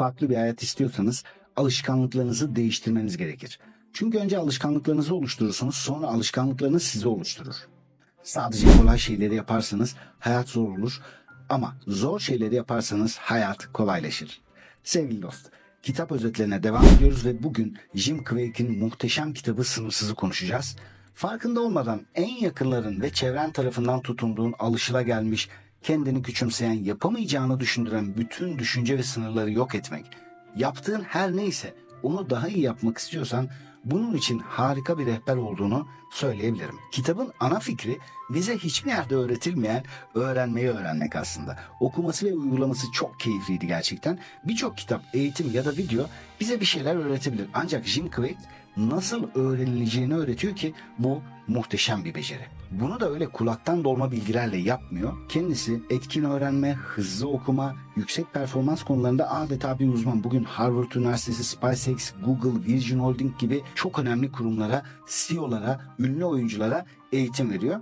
farklı bir hayat istiyorsanız alışkanlıklarınızı değiştirmeniz gerekir. Çünkü önce alışkanlıklarınızı oluşturursunuz sonra alışkanlıklarınız sizi oluşturur. Sadece kolay şeyleri yaparsanız hayat zor olur ama zor şeyleri yaparsanız hayat kolaylaşır. Sevgili dost, kitap özetlerine devam ediyoruz ve bugün Jim Quake'in muhteşem kitabı Sınırsız'ı konuşacağız. Farkında olmadan en yakınların ve çevren tarafından tutunduğun alışılagelmiş, kendini küçümseyen, yapamayacağını düşündüren bütün düşünce ve sınırları yok etmek. Yaptığın her neyse onu daha iyi yapmak istiyorsan bunun için harika bir rehber olduğunu söyleyebilirim. Kitabın ana fikri bize hiçbir yerde öğretilmeyen öğrenmeyi öğrenmek aslında. Okuması ve uygulaması çok keyifliydi gerçekten. Birçok kitap, eğitim ya da video bize bir şeyler öğretebilir. Ancak Jim Quick nasıl öğrenileceğini öğretiyor ki bu muhteşem bir beceri. Bunu da öyle kulaktan dolma bilgilerle yapmıyor. Kendisi etkin öğrenme, hızlı okuma, yüksek performans konularında adeta bir uzman. Bugün Harvard Üniversitesi, SpaceX, Google, Virgin Holding gibi çok önemli kurumlara, CEO'lara, ünlü oyunculara eğitim veriyor.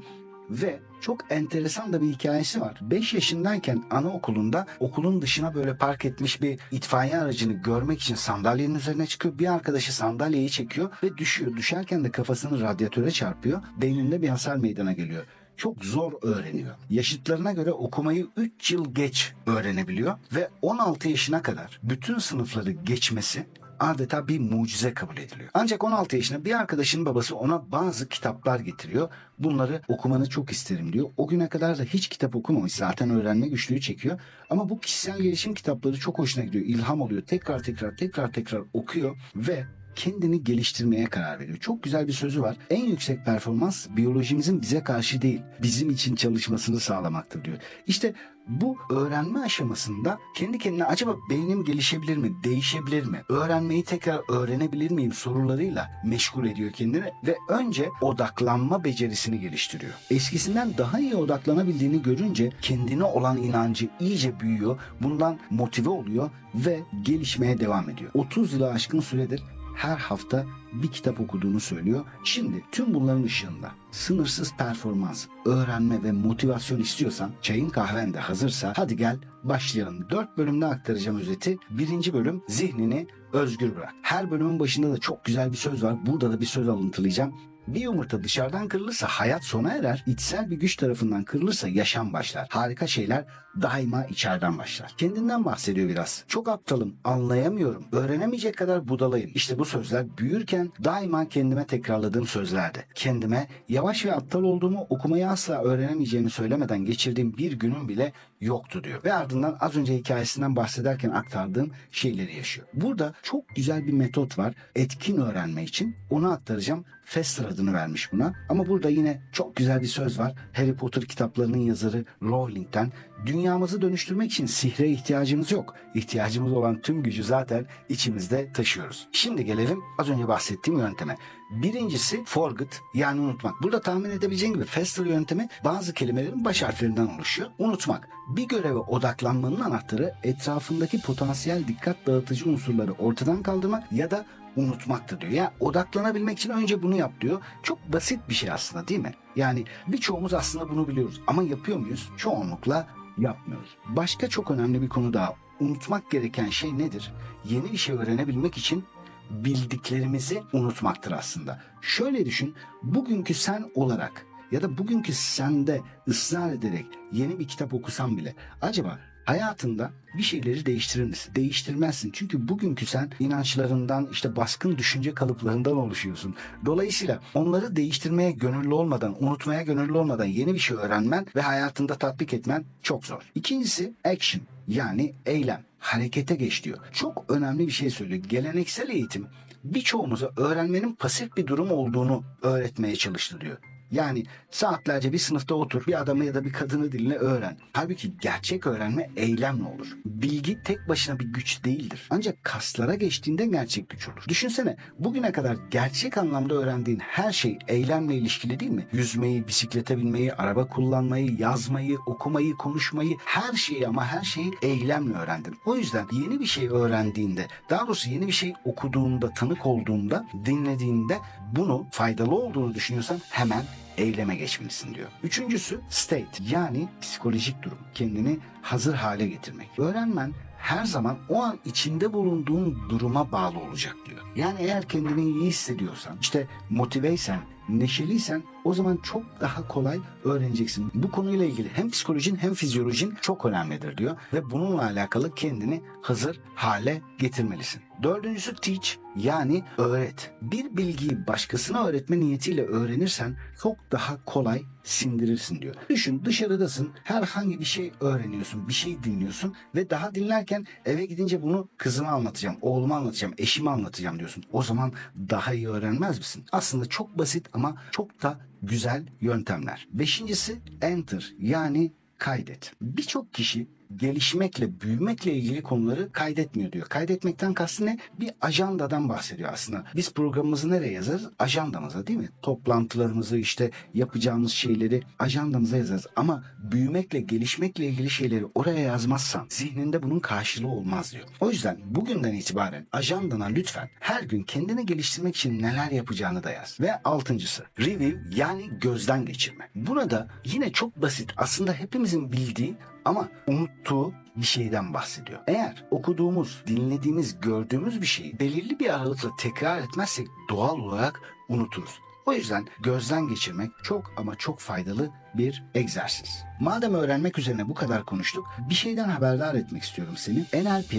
Ve çok enteresan da bir hikayesi var. 5 yaşındayken anaokulunda okulun dışına böyle park etmiş bir itfaiye aracını görmek için sandalyenin üzerine çıkıyor. Bir arkadaşı sandalyeyi çekiyor ve düşüyor. Düşerken de kafasını radyatöre çarpıyor. Beyninde bir hasar meydana geliyor çok zor öğreniyor. Yaşıtlarına göre okumayı 3 yıl geç öğrenebiliyor ve 16 yaşına kadar bütün sınıfları geçmesi adeta bir mucize kabul ediliyor. Ancak 16 yaşında bir arkadaşının babası ona bazı kitaplar getiriyor. Bunları okumanı çok isterim diyor. O güne kadar da hiç kitap okumamış. Zaten öğrenme güçlüğü çekiyor. Ama bu kişisel gelişim kitapları çok hoşuna gidiyor. İlham oluyor. Tekrar tekrar tekrar tekrar okuyor ve kendini geliştirmeye karar veriyor. Çok güzel bir sözü var. En yüksek performans biyolojimizin bize karşı değil, bizim için çalışmasını sağlamaktır diyor. İşte bu öğrenme aşamasında kendi kendine acaba beynim gelişebilir mi, değişebilir mi, öğrenmeyi tekrar öğrenebilir miyim sorularıyla meşgul ediyor kendini ve önce odaklanma becerisini geliştiriyor. Eskisinden daha iyi odaklanabildiğini görünce kendine olan inancı iyice büyüyor, bundan motive oluyor ve gelişmeye devam ediyor. 30 yılı aşkın süredir her hafta bir kitap okuduğunu söylüyor. Şimdi tüm bunların ışığında sınırsız performans, öğrenme ve motivasyon istiyorsan çayın kahven de hazırsa hadi gel başlayalım. Dört bölümde aktaracağım özeti. Birinci bölüm zihnini özgür bırak. Her bölümün başında da çok güzel bir söz var. Burada da bir söz alıntılayacağım. Bir yumurta dışarıdan kırılırsa hayat sona erer, içsel bir güç tarafından kırılırsa yaşam başlar. Harika şeyler daima içeriden başlar. Kendinden bahsediyor biraz. Çok aptalım, anlayamıyorum, öğrenemeyecek kadar budalayım. İşte bu sözler büyürken daima kendime tekrarladığım sözlerdi. Kendime yavaş ve aptal olduğumu, okumayı asla öğrenemeyeceğimi söylemeden geçirdiğim bir günüm bile yoktu diyor. Ve ardından az önce hikayesinden bahsederken aktardığım şeyleri yaşıyor. Burada çok güzel bir metot var etkin öğrenme için. Onu aktaracağım. Fester adını vermiş buna. Ama burada yine çok güzel bir söz var. Harry Potter kitaplarının yazarı Rowling'ten. Dünyamızı dönüştürmek için sihre ihtiyacımız yok. İhtiyacımız olan tüm gücü zaten içimizde taşıyoruz. Şimdi gelelim az önce bahsettiğim yönteme. Birincisi forget yani unutmak. Burada tahmin edebileceğin gibi Fester yöntemi bazı kelimelerin baş harflerinden oluşuyor. Unutmak. Bir göreve odaklanmanın anahtarı etrafındaki potansiyel dikkat dağıtıcı unsurları ortadan kaldırmak ya da unutmaktır diyor. Yani odaklanabilmek için önce bunu yap diyor. Çok basit bir şey aslında değil mi? Yani birçoğumuz aslında bunu biliyoruz ama yapıyor muyuz? Çoğunlukla yapmıyoruz. Başka çok önemli bir konu daha. Unutmak gereken şey nedir? Yeni bir şey öğrenebilmek için bildiklerimizi unutmaktır aslında. Şöyle düşün, bugünkü sen olarak ya da bugünkü sende ısrar ederek yeni bir kitap okusan bile acaba hayatında bir şeyleri değiştirir misin? Değiştirmezsin. Çünkü bugünkü sen inançlarından, işte baskın düşünce kalıplarından oluşuyorsun. Dolayısıyla onları değiştirmeye gönüllü olmadan, unutmaya gönüllü olmadan yeni bir şey öğrenmen ve hayatında tatbik etmen çok zor. İkincisi action yani eylem. Harekete geç diyor. Çok önemli bir şey söylüyor. Geleneksel eğitim birçoğumuza öğrenmenin pasif bir durum olduğunu öğretmeye çalıştı diyor. Yani saatlerce bir sınıfta otur, bir adamı ya da bir kadını dilini öğren. Halbuki gerçek öğrenme eylemle olur. Bilgi tek başına bir güç değildir. Ancak kaslara geçtiğinde gerçek güç olur. Düşünsene bugüne kadar gerçek anlamda öğrendiğin her şey eylemle ilişkili değil mi? Yüzmeyi, bisiklete binmeyi, araba kullanmayı, yazmayı, okumayı, konuşmayı, her şeyi ama her şeyi eylemle öğrendin. O yüzden yeni bir şey öğrendiğinde, daha doğrusu yeni bir şey okuduğunda, tanık olduğunda, dinlediğinde bunu faydalı olduğunu düşünüyorsan hemen eyleme geçmelisin diyor. Üçüncüsü state yani psikolojik durum. Kendini hazır hale getirmek. Öğrenmen her zaman o an içinde bulunduğun duruma bağlı olacak diyor. Yani eğer kendini iyi hissediyorsan, işte motiveysen, neşeliysen o zaman çok daha kolay öğreneceksin. Bu konuyla ilgili hem psikolojin hem fizyolojin çok önemlidir diyor ve bununla alakalı kendini hazır hale getirmelisin. Dördüncüsü teach yani öğret. Bir bilgiyi başkasına öğretme niyetiyle öğrenirsen çok daha kolay sindirirsin diyor. Düşün dışarıdasın herhangi bir şey öğreniyorsun bir şey dinliyorsun ve daha dinlerken eve gidince bunu kızıma anlatacağım, oğluma anlatacağım, eşime anlatacağım diyorsun. O zaman daha iyi öğrenmez misin? Aslında çok basit ama çok da güzel yöntemler. Beşincisi enter yani kaydet. Birçok kişi gelişmekle, büyümekle ilgili konuları kaydetmiyor diyor. Kaydetmekten kastı ne? Bir ajandadan bahsediyor aslında. Biz programımızı nereye yazarız? Ajandamıza değil mi? Toplantılarımızı işte yapacağımız şeyleri ajandamıza yazarız. Ama büyümekle, gelişmekle ilgili şeyleri oraya yazmazsan zihninde bunun karşılığı olmaz diyor. O yüzden bugünden itibaren ajandana lütfen her gün kendini geliştirmek için neler yapacağını da yaz. Ve altıncısı review yani gözden geçirme. Buna da yine çok basit aslında hepimizin bildiği ama unuttuğu bir şeyden bahsediyor. Eğer okuduğumuz, dinlediğimiz, gördüğümüz bir şeyi belirli bir aralıkla tekrar etmezsek doğal olarak unuturuz. O yüzden gözden geçirmek çok ama çok faydalı bir egzersiz. Madem öğrenmek üzerine bu kadar konuştuk, bir şeyden haberdar etmek istiyorum seni. NLP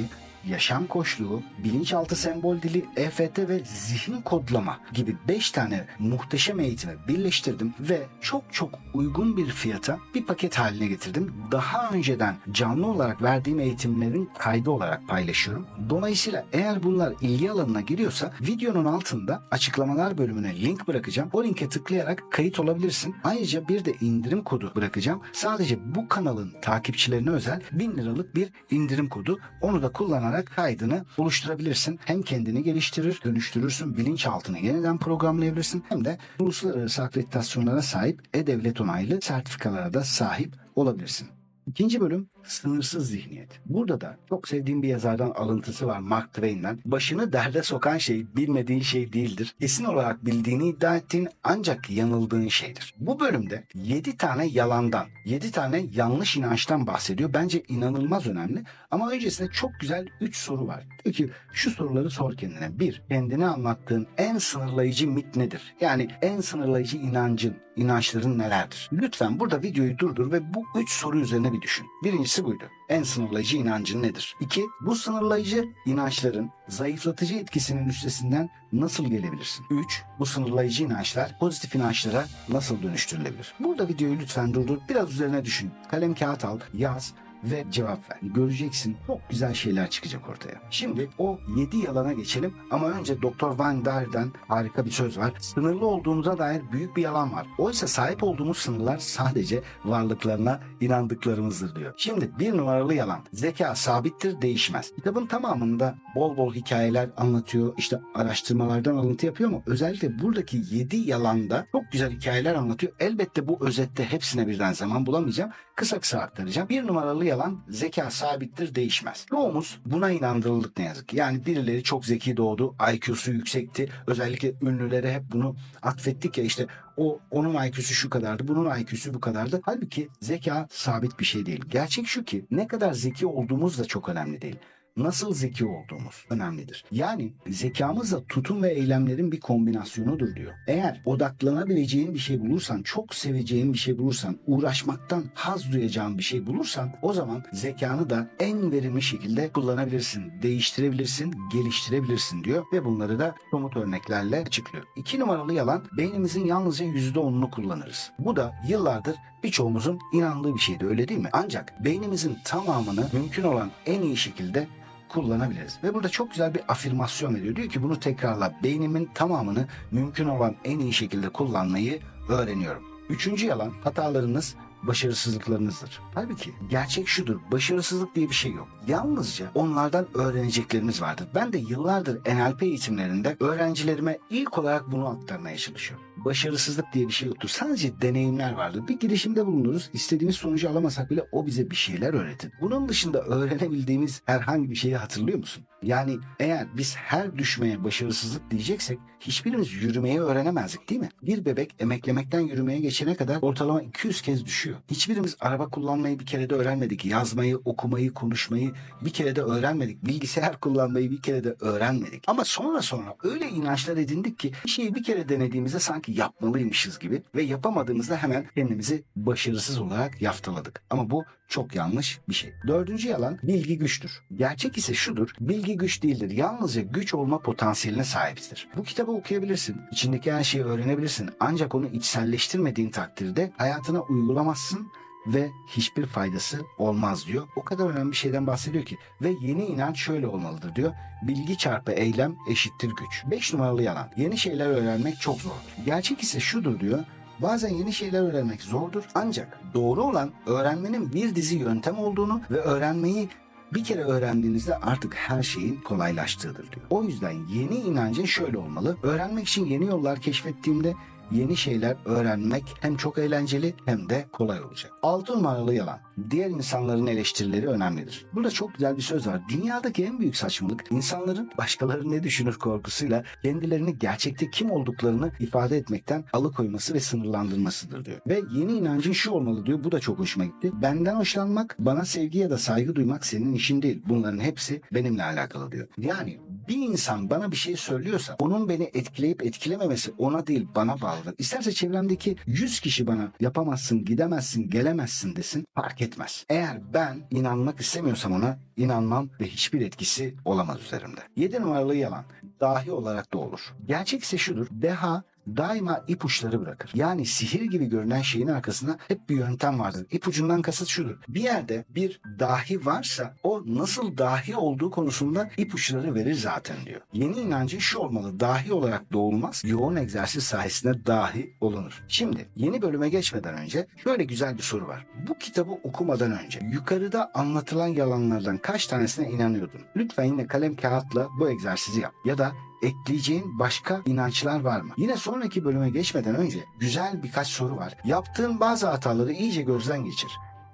yaşam koçluğu, bilinçaltı sembol dili, EFT ve zihin kodlama gibi 5 tane muhteşem eğitimi birleştirdim ve çok çok uygun bir fiyata bir paket haline getirdim. Daha önceden canlı olarak verdiğim eğitimlerin kaydı olarak paylaşıyorum. Dolayısıyla eğer bunlar ilgi alanına giriyorsa videonun altında açıklamalar bölümüne link bırakacağım. O linke tıklayarak kayıt olabilirsin. Ayrıca bir de indirim kodu bırakacağım. Sadece bu kanalın takipçilerine özel 1000 liralık bir indirim kodu. Onu da kullanarak kaydını oluşturabilirsin. Hem kendini geliştirir, dönüştürürsün, bilinçaltını yeniden programlayabilirsin. Hem de uluslararası akreditasyonlara sahip e-devlet onaylı sertifikalara da sahip olabilirsin. İkinci bölüm sınırsız zihniyet. Burada da çok sevdiğim bir yazardan alıntısı var Mark Twain'den. Başını derde sokan şey bilmediğin şey değildir. Kesin olarak bildiğini iddia ettiğin ancak yanıldığın şeydir. Bu bölümde 7 tane yalandan, 7 tane yanlış inançtan bahsediyor. Bence inanılmaz önemli. Ama öncesinde çok güzel 3 soru var. Diyor ki şu soruları sor kendine. 1. Kendine anlattığın en sınırlayıcı mit nedir? Yani en sınırlayıcı inancın, inançların nelerdir? Lütfen burada videoyu durdur ve bu üç soru üzerine bir düşün. Birincisi buydu. En sınırlayıcı inancın nedir? İki, bu sınırlayıcı inançların zayıflatıcı etkisinin üstesinden nasıl gelebilirsin? Üç, bu sınırlayıcı inançlar pozitif inançlara nasıl dönüştürülebilir? Burada videoyu lütfen durdur, biraz üzerine düşün. Kalem kağıt al, yaz ve cevap ver. Göreceksin çok güzel şeyler çıkacak ortaya. Şimdi o 7 yalana geçelim ama önce Dr. Van Dyer'den harika bir söz var. Sınırlı olduğumuza dair büyük bir yalan var. Oysa sahip olduğumuz sınırlar sadece varlıklarına inandıklarımızdır diyor. Şimdi bir numaralı yalan. Zeka sabittir değişmez. Kitabın tamamında bol bol hikayeler anlatıyor. İşte araştırmalardan alıntı yapıyor ama özellikle buradaki 7 yalanda çok güzel hikayeler anlatıyor. Elbette bu özette hepsine birden zaman bulamayacağım. Kısa kısa aktaracağım. Bir numaralı yalan zeka sabittir değişmez. Çoğumuz buna inandırıldık ne yazık ki. Yani birileri çok zeki doğdu, IQ'su yüksekti. Özellikle ünlülere hep bunu atfettik ya işte o onun IQ'su şu kadardı, bunun IQ'su bu kadardı. Halbuki zeka sabit bir şey değil. Gerçek şu ki ne kadar zeki olduğumuz da çok önemli değil nasıl zeki olduğumuz önemlidir. Yani zekamızla tutum ve eylemlerin bir kombinasyonudur diyor. Eğer odaklanabileceğin bir şey bulursan, çok seveceğin bir şey bulursan, uğraşmaktan haz duyacağın bir şey bulursan o zaman zekanı da en verimli şekilde kullanabilirsin, değiştirebilirsin, geliştirebilirsin diyor ve bunları da somut örneklerle açıklıyor. İki numaralı yalan beynimizin yalnızca %10'unu kullanırız. Bu da yıllardır birçoğumuzun inandığı bir şeydi öyle değil mi? Ancak beynimizin tamamını mümkün olan en iyi şekilde kullanabiliriz. Ve burada çok güzel bir afirmasyon veriyor. Diyor ki bunu tekrarla. Beynimin tamamını mümkün olan en iyi şekilde kullanmayı öğreniyorum. Üçüncü yalan hatalarınız başarısızlıklarınızdır. Halbuki gerçek şudur. Başarısızlık diye bir şey yok. Yalnızca onlardan öğreneceklerimiz vardır. Ben de yıllardır NLP eğitimlerinde öğrencilerime ilk olarak bunu aktarmaya çalışıyorum. Başarısızlık diye bir şey yoktur. Sadece deneyimler vardır. Bir girişimde bulunuruz. İstediğimiz sonucu alamasak bile o bize bir şeyler öğretir. Bunun dışında öğrenebildiğimiz herhangi bir şeyi hatırlıyor musun? Yani eğer biz her düşmeye başarısızlık diyeceksek hiçbirimiz yürümeyi öğrenemezdik değil mi? Bir bebek emeklemekten yürümeye geçene kadar ortalama 200 kez düşüyor. Hiçbirimiz araba kullanmayı bir kere de öğrenmedik. Yazmayı, okumayı, konuşmayı bir kere de öğrenmedik. Bilgisayar kullanmayı bir kere de öğrenmedik. Ama sonra sonra öyle inançlar edindik ki bir şeyi bir kere denediğimizde sanki yapmalıymışız gibi ve yapamadığımızda hemen kendimizi başarısız olarak yaftaladık. Ama bu çok yanlış bir şey. Dördüncü yalan bilgi güçtür. Gerçek ise şudur. Bilgi güç değildir. Yalnızca güç olma potansiyeline sahiptir. Bu kitabı okuyabilirsin. içindeki her şeyi öğrenebilirsin. Ancak onu içselleştirmediğin takdirde hayatına uygulamazsın ve hiçbir faydası olmaz diyor. O kadar önemli bir şeyden bahsediyor ki ve yeni inanç şöyle olmalıdır diyor. Bilgi çarpı eylem eşittir güç. 5 numaralı yalan. Yeni şeyler öğrenmek çok zor. Gerçek ise şudur diyor. Bazen yeni şeyler öğrenmek zordur ancak doğru olan öğrenmenin bir dizi yöntem olduğunu ve öğrenmeyi bir kere öğrendiğinizde artık her şeyin kolaylaştığıdır diyor. O yüzden yeni inancın şöyle olmalı. Öğrenmek için yeni yollar keşfettiğimde yeni şeyler öğrenmek hem çok eğlenceli hem de kolay olacak. Altı numaralı yalan. Diğer insanların eleştirileri önemlidir. Burada çok güzel bir söz var. Dünyadaki en büyük saçmalık insanların başkaları ne düşünür korkusuyla kendilerini gerçekte kim olduklarını ifade etmekten alıkoyması ve sınırlandırmasıdır diyor. Ve yeni inancın şu olmalı diyor. Bu da çok hoşuma gitti. Benden hoşlanmak, bana sevgi ya da saygı duymak senin işin değil. Bunların hepsi benimle alakalı diyor. Yani bir insan bana bir şey söylüyorsa onun beni etkileyip etkilememesi ona değil bana bağlıdır. İsterse çevremdeki 100 kişi bana yapamazsın, gidemezsin, gelemezsin desin fark etmez. Eğer ben inanmak istemiyorsam ona inanmam ve hiçbir etkisi olamaz üzerimde. 7 numaralı yalan dahi olarak da olur. Gerçek ise şudur. Deha daima ipuçları bırakır. Yani sihir gibi görünen şeyin arkasında hep bir yöntem vardır. İpucundan kasıt şudur. Bir yerde bir dahi varsa o nasıl dahi olduğu konusunda ipuçları verir zaten diyor. Yeni inancın şu olmalı. Dahi olarak doğulmaz. Yoğun egzersiz sayesinde dahi olunur. Şimdi yeni bölüme geçmeden önce şöyle güzel bir soru var. Bu kitabı okumadan önce yukarıda anlatılan yalanlardan kaç tanesine inanıyordun? Lütfen yine kalem kağıtla bu egzersizi yap. Ya da ekleyeceğin başka inançlar var mı? Yine sonraki bölüme geçmeden önce güzel birkaç soru var. Yaptığın bazı hataları iyice gözden geçir.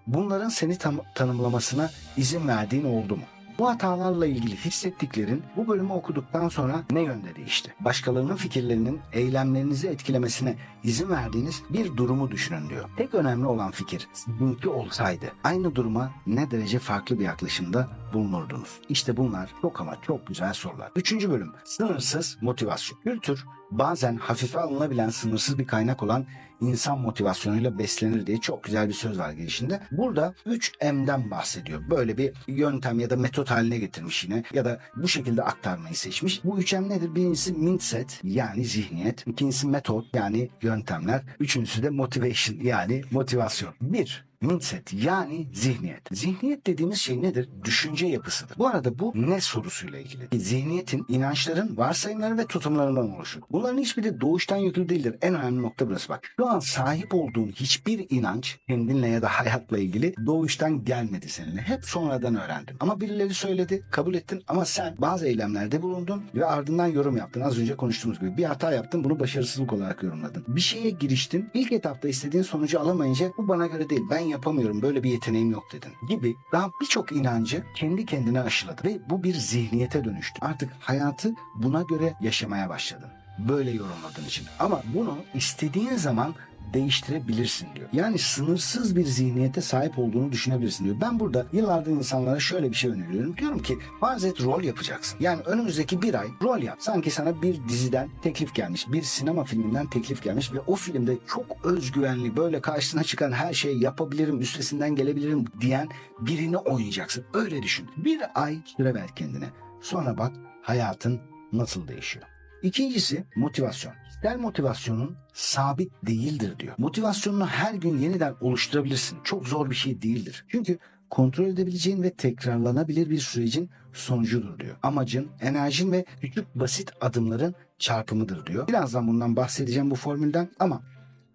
Bunların seni tam- tanımlamasına izin verdiğin oldu mu? Bu hatalarla ilgili hissettiklerin bu bölümü okuduktan sonra ne yönde değişti? Başkalarının fikirlerinin eylemlerinizi etkilemesine izin verdiğiniz bir durumu düşünün diyor. Tek önemli olan fikir sizinki olsaydı aynı duruma ne derece farklı bir yaklaşımda bulunurdunuz? İşte bunlar çok ama çok güzel sorular. Üçüncü bölüm sınırsız motivasyon. Kültür bazen hafife alınabilen sınırsız bir kaynak olan insan motivasyonuyla beslenir diye çok güzel bir söz var girişinde. Burada 3M'den bahsediyor. Böyle bir yöntem ya da metot haline getirmiş yine ya da bu şekilde aktarmayı seçmiş. Bu 3M nedir? Birincisi mindset yani zihniyet. İkincisi metot yani yöntemler. Üçüncüsü de motivation yani motivasyon. Bir, mindset yani zihniyet. Zihniyet dediğimiz şey nedir? Düşünce yapısıdır. Bu arada bu ne sorusuyla ilgili. Zihniyetin, inançların, varsayımları ve tutumlarından oluşur. Bunların hiçbiri doğuştan yüklü değildir. En önemli nokta burası bak. Şu an sahip olduğun hiçbir inanç kendinle ya da hayatla ilgili doğuştan gelmedi seninle. Hep sonradan öğrendin. Ama birileri söyledi, kabul ettin ama sen bazı eylemlerde bulundun ve ardından yorum yaptın. Az önce konuştuğumuz gibi bir hata yaptın, bunu başarısızlık olarak yorumladın. Bir şeye giriştin, ilk etapta istediğin sonucu alamayınca bu bana göre değil, ben yapamıyorum, böyle bir yeteneğim yok dedin gibi daha birçok inancı kendi kendine aşıladı ve bu bir zihniyete dönüştü. Artık hayatı buna göre yaşamaya başladın. Böyle yorumladığın için. Ama bunu istediğin zaman değiştirebilirsin diyor. Yani sınırsız bir zihniyete sahip olduğunu düşünebilirsin diyor. Ben burada yıllardır insanlara şöyle bir şey öneriyorum. Diyorum ki farz et rol yapacaksın. Yani önümüzdeki bir ay rol yap. Sanki sana bir diziden teklif gelmiş. Bir sinema filminden teklif gelmiş ve o filmde çok özgüvenli böyle karşısına çıkan her şeyi yapabilirim, üstesinden gelebilirim diyen birini oynayacaksın. Öyle düşün. Bir ay süre ver kendine. Sonra bak hayatın nasıl değişiyor. İkincisi motivasyon. Kişisel motivasyonun sabit değildir diyor. Motivasyonunu her gün yeniden oluşturabilirsin. Çok zor bir şey değildir. Çünkü kontrol edebileceğin ve tekrarlanabilir bir sürecin sonucudur diyor. Amacın, enerjin ve küçük basit adımların çarpımıdır diyor. Birazdan bundan bahsedeceğim bu formülden ama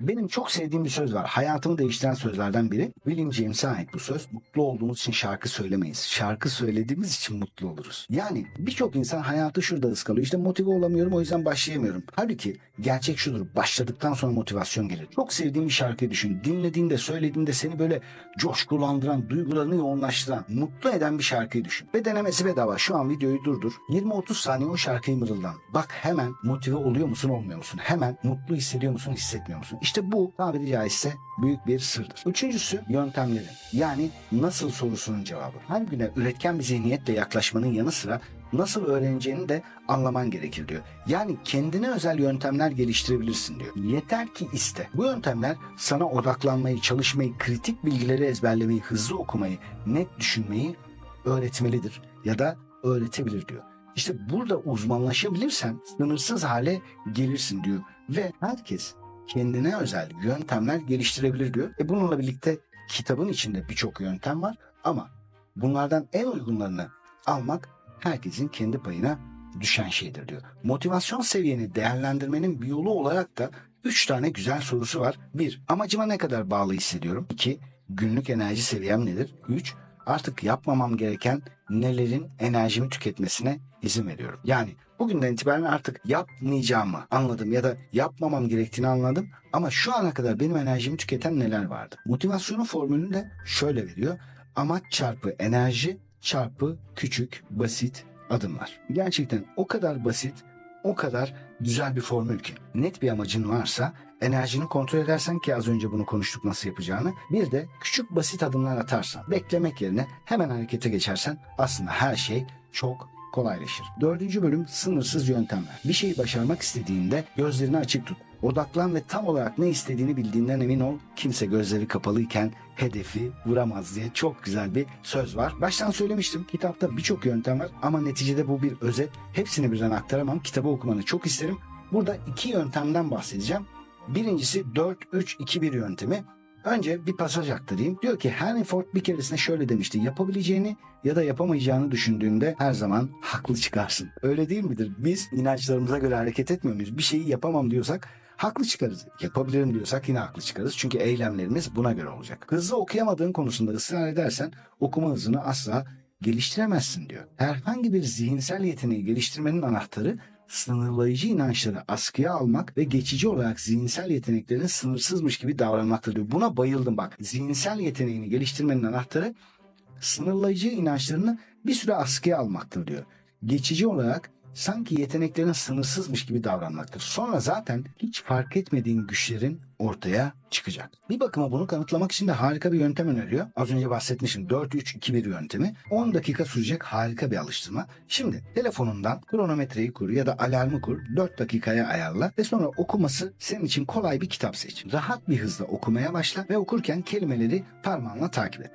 Benim çok sevdiğim bir söz var. Hayatımı değiştiren sözlerden biri. William James'e ait bu söz. Mutlu olduğumuz için şarkı söylemeyiz. Şarkı söylediğimiz için mutlu oluruz. Yani birçok insan hayatı şurada ıskalıyor. İşte motive olamıyorum o yüzden başlayamıyorum. Halbuki gerçek şudur. Başladıktan sonra motivasyon gelir. Çok sevdiğin bir şarkıyı düşün. Dinlediğinde, söylediğinde seni böyle coşkulandıran, duygularını yoğunlaştıran, mutlu eden bir şarkıyı düşün. Ve denemesi bedava. Şu an videoyu durdur. 20-30 saniye o şarkıyı mırıldan. Bak hemen motive oluyor musun, olmuyor musun? Hemen mutlu hissediyor musun, hissetmiyor musun? Bu tabiri caizse büyük bir sırdır. Üçüncüsü yöntemlerin. Yani nasıl sorusunun cevabı. Her güne üretken bir zihniyetle yaklaşmanın yanı sıra nasıl öğreneceğini de anlaman gerekir diyor. Yani kendine özel yöntemler geliştirebilirsin diyor. Yeter ki iste. Bu yöntemler sana odaklanmayı, çalışmayı, kritik bilgileri ezberlemeyi, hızlı okumayı, net düşünmeyi öğretmelidir ya da öğretebilir diyor. İşte burada uzmanlaşabilirsen sınırsız hale gelirsin diyor. Ve herkes kendine özel yöntemler geliştirebilir diyor. E bununla birlikte kitabın içinde birçok yöntem var ama bunlardan en uygunlarını almak herkesin kendi payına düşen şeydir diyor. Motivasyon seviyeni değerlendirmenin bir yolu olarak da 3 tane güzel sorusu var. 1. Amacıma ne kadar bağlı hissediyorum? 2. Günlük enerji seviyem nedir? 3. Artık yapmamam gereken nelerin enerjimi tüketmesine izin veriyorum. Yani bugünden itibaren artık yapmayacağımı anladım ya da yapmamam gerektiğini anladım ama şu ana kadar benim enerjimi tüketen neler vardı? Motivasyonun formülünü de şöyle veriyor. Amaç çarpı enerji çarpı küçük basit adımlar. Gerçekten o kadar basit, o kadar güzel bir formül ki. Net bir amacın varsa enerjini kontrol edersen ki az önce bunu konuştuk nasıl yapacağını. Bir de küçük basit adımlar atarsan, beklemek yerine hemen harekete geçersen aslında her şey çok kolaylaşır. Dördüncü bölüm sınırsız yöntemler. Bir şeyi başarmak istediğinde gözlerini açık tut. Odaklan ve tam olarak ne istediğini bildiğinden emin ol. Kimse gözleri kapalıyken hedefi vuramaz diye çok güzel bir söz var. Baştan söylemiştim. Kitapta birçok yöntem var ama neticede bu bir özet. Hepsini birden aktaramam. Kitabı okumanı çok isterim. Burada iki yöntemden bahsedeceğim. Birincisi 4-3-2-1 yöntemi. Önce bir pasaj aktarayım. Diyor ki Henry Ford bir keresinde şöyle demişti. Yapabileceğini ya da yapamayacağını düşündüğünde her zaman haklı çıkarsın. Öyle değil midir? Biz inançlarımıza göre hareket etmiyor muyuz? Bir şeyi yapamam diyorsak haklı çıkarız. Yapabilirim diyorsak yine haklı çıkarız. Çünkü eylemlerimiz buna göre olacak. Hızlı okuyamadığın konusunda ısrar edersen okuma hızını asla geliştiremezsin diyor. Herhangi bir zihinsel yeteneği geliştirmenin anahtarı sınırlayıcı inançları askıya almak ve geçici olarak zihinsel yeteneklerin sınırsızmış gibi davranmaktır diyor. Buna bayıldım bak. Zihinsel yeteneğini geliştirmenin anahtarı sınırlayıcı inançlarını bir süre askıya almaktır diyor. Geçici olarak sanki yeteneklerin sınırsızmış gibi davranmaktır. Sonra zaten hiç fark etmediğin güçlerin ortaya çıkacak. Bir bakıma bunu kanıtlamak için de harika bir yöntem öneriyor. Az önce bahsetmişim 4-3-2-1 yöntemi. 10 dakika sürecek harika bir alıştırma. Şimdi telefonundan kronometreyi kur ya da alarmı kur. 4 dakikaya ayarla ve sonra okuması senin için kolay bir kitap seç. Rahat bir hızla okumaya başla ve okurken kelimeleri parmağınla takip et.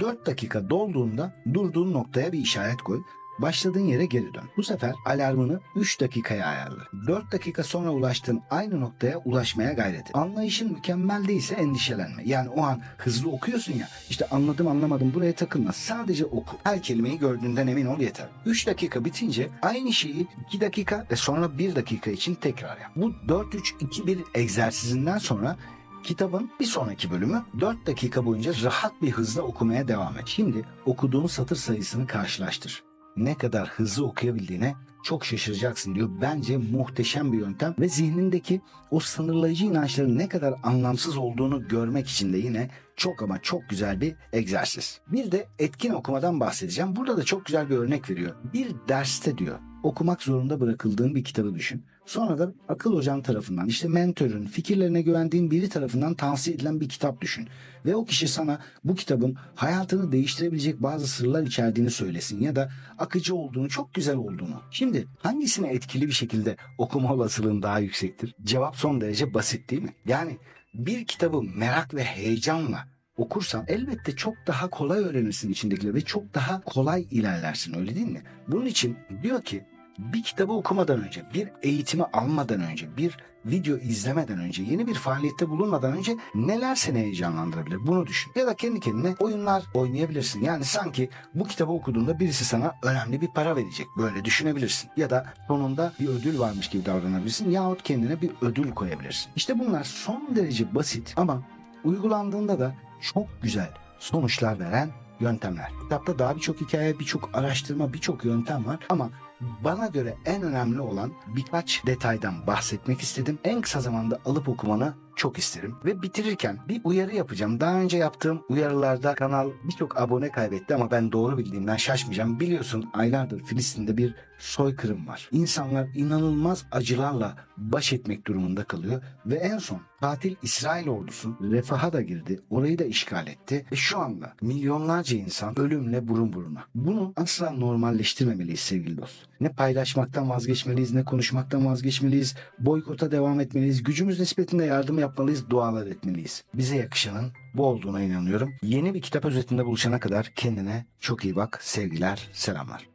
4 dakika dolduğunda durduğun noktaya bir işaret koy. Başladığın yere geri dön. Bu sefer alarmını 3 dakikaya ayarla. 4 dakika sonra ulaştığın aynı noktaya ulaşmaya gayret et. Anlayışın mükemmel değilse endişelenme. Yani o an hızlı okuyorsun ya işte anladım anlamadım buraya takılma. Sadece oku. Her kelimeyi gördüğünden emin ol yeter. 3 dakika bitince aynı şeyi 2 dakika ve sonra 1 dakika için tekrar yap. Bu 4-3-2-1 egzersizinden sonra Kitabın bir sonraki bölümü 4 dakika boyunca rahat bir hızla okumaya devam et. Şimdi okuduğun satır sayısını karşılaştır. Ne kadar hızlı okuyabildiğine çok şaşıracaksın diyor. Bence muhteşem bir yöntem ve zihnindeki o sınırlayıcı inançların ne kadar anlamsız olduğunu görmek için de yine çok ama çok güzel bir egzersiz. Bir de etkin okumadan bahsedeceğim. Burada da çok güzel bir örnek veriyor. Bir derste diyor okumak zorunda bırakıldığın bir kitabı düşün. Sonra da akıl hocan tarafından işte mentörün fikirlerine güvendiğin biri tarafından tavsiye edilen bir kitap düşün. Ve o kişi sana bu kitabın hayatını değiştirebilecek bazı sırlar içerdiğini söylesin ya da akıcı olduğunu, çok güzel olduğunu. Şimdi hangisine etkili bir şekilde okuma olasılığın daha yüksektir? Cevap son derece basit değil mi? Yani bir kitabı merak ve heyecanla okursan elbette çok daha kolay öğrenirsin içindekileri ve çok daha kolay ilerlersin öyle değil mi? Bunun için diyor ki bir kitabı okumadan önce, bir eğitimi almadan önce, bir video izlemeden önce, yeni bir faaliyette bulunmadan önce neler seni heyecanlandırabilir? Bunu düşün. Ya da kendi kendine oyunlar oynayabilirsin. Yani sanki bu kitabı okuduğunda birisi sana önemli bir para verecek. Böyle düşünebilirsin. Ya da sonunda bir ödül varmış gibi davranabilirsin. Yahut kendine bir ödül koyabilirsin. İşte bunlar son derece basit ama uygulandığında da çok güzel sonuçlar veren yöntemler. Kitapta daha birçok hikaye, birçok araştırma, birçok yöntem var ama bana göre en önemli olan birkaç detaydan bahsetmek istedim. En kısa zamanda alıp okumanı çok isterim. Ve bitirirken bir uyarı yapacağım. Daha önce yaptığım uyarılarda kanal birçok abone kaybetti ama ben doğru bildiğimden şaşmayacağım. Biliyorsun aylardır Filistin'de bir soykırım var. İnsanlar inanılmaz acılarla baş etmek durumunda kalıyor ve en son katil İsrail ordusu refaha da girdi. Orayı da işgal etti ve şu anda milyonlarca insan ölümle burun buruna. Bunu asla normalleştirmemeliyiz sevgili dost. Ne paylaşmaktan vazgeçmeliyiz ne konuşmaktan vazgeçmeliyiz. Boykota devam etmeliyiz. Gücümüz nispetinde yardım yapmalıyız, dualar etmeliyiz. Bize yakışanın bu olduğuna inanıyorum. Yeni bir kitap özetinde buluşana kadar kendine çok iyi bak. Sevgiler, selamlar.